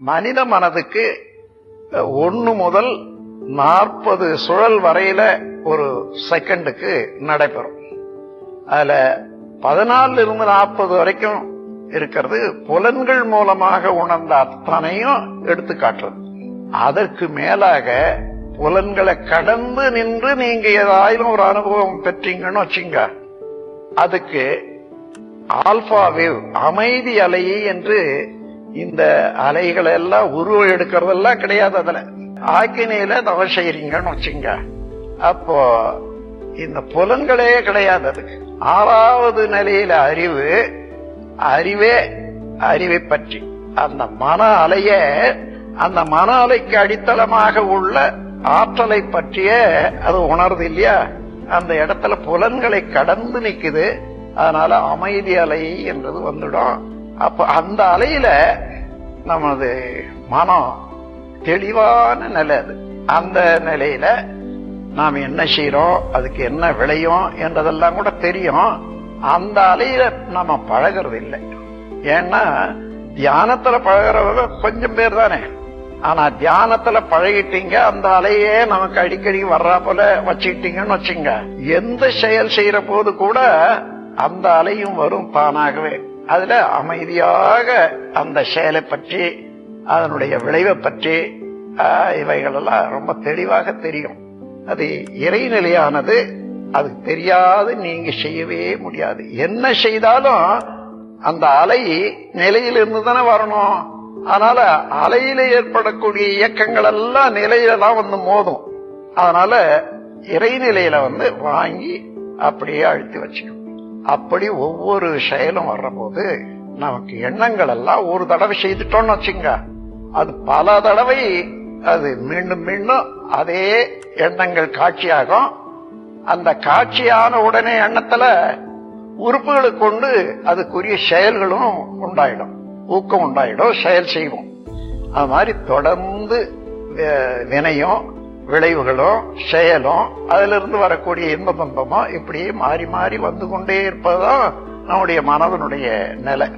மனித மனதுக்கு ஒன்று முதல் நாற்பது சுழல் வரையில ஒரு செகண்டுக்கு நடைபெறும். அதுல பதினாலுல இருந்து நாற்பது வரைக்கும் இருக்கிறது புலன்கள் மூலமாக உணர்ந்த அத்தனையும் எடுத்து காட்டுறது அதற்கு மேலாக புலன்களை கடந்து நின்று நீங்க ஏதாயிலும் ஒரு அனுபவம் பெற்றீங்கன்னு வச்சுங்க அதுக்கு ஆல்பா வேவ் அமைதி அலையை என்று இந்த அலைகளை எல்லாம் உருவம் எடுக்கிறதெல்லாம் கிடையாது அதுல. ஆக்கினியில தவறு செய்யறீங்கன்னு வச்சுங்க அப்போ இந்த புலன்களே கிடையாது அதுக்கு ஆறாவது நிலையில அறிவு அறிவே அறிவை பற்றி. அந்த மன அலைய அந்த மன அலைக்கு அடித்தளமாக உள்ள ஆற்றலை பற்றிய அது உணருது இல்லையா? அந்த இடத்துல புலன்களை கடந்து நிக்குது. அதனால அமைதி அலை என்றது வந்துடும். அப்ப அந்த அலையில நமது மனம் தெளிவான நிலை அது. அந்த நிலையில நாம் என்ன செய்யறோம் அதுக்கு என்ன விளையும் என்றதெல்லாம் கூட தெரியும். அந்த அலையில நம்ம பழகிறது இல்லை ஏன்னா தியானத்துல பழகிறவங்க கொஞ்சம் பேர் தானே. ஆனா தியானத்துல பழகிட்டீங்க அந்த அலையே நமக்கு அடிக்கடி வர்றா போல வச்சுக்கிட்டீங்கன்னு வச்சுங்க எந்த செயல் செய்யற போது கூட அந்த அலையும் வரும் தானாகவே. அதுல அமைதியாக அந்த செயலை பற்றி அதனுடைய விளைவை பற்றி இவைகள் எல்லாம் ரொம்ப தெளிவாக தெரியும். அது இறைநிலையானது அது தெரியாது நீங்க செய்யவே முடியாது. என்ன செய்தாலும் அந்த அலை நிலையிலிருந்து தானே வரணும். அதனால அலையில ஏற்படக்கூடிய இயக்கங்கள் எல்லாம் நிலையில தான் வந்து மோதும். அதனால இறைநிலையில வந்து வாங்கி அப்படியே அழுத்தி வச்சுக்கணும். அப்படி ஒவ்வொரு செயலும் வர்றபோது நமக்கு எண்ணங்கள் எல்லாம் ஒரு தடவை செய்துட்டோம்னு வச்சுங்க அது பல தடவை அது மீண்டும் மீண்டும் அதே எண்ணங்கள் காட்சியாகும். அந்த காட்சியான உடனே எண்ணத்துல உறுப்புகளை கொண்டு அதுக்குரிய செயல்களும் உண்டாயிடும். ஊக்கம் உண்டாயிடும். செயல் செய்வோம். அது மாதிரி தொடர்ந்து வினையும் விளைவுகளும் செயலும் அதுல இருந்து வரக்கூடிய இன்ப துன்பமும் இப்படியே மாறி மாறி வந்து கொண்டே இருப்பதுதான் நம்முடைய மனதனுடைய நிலை.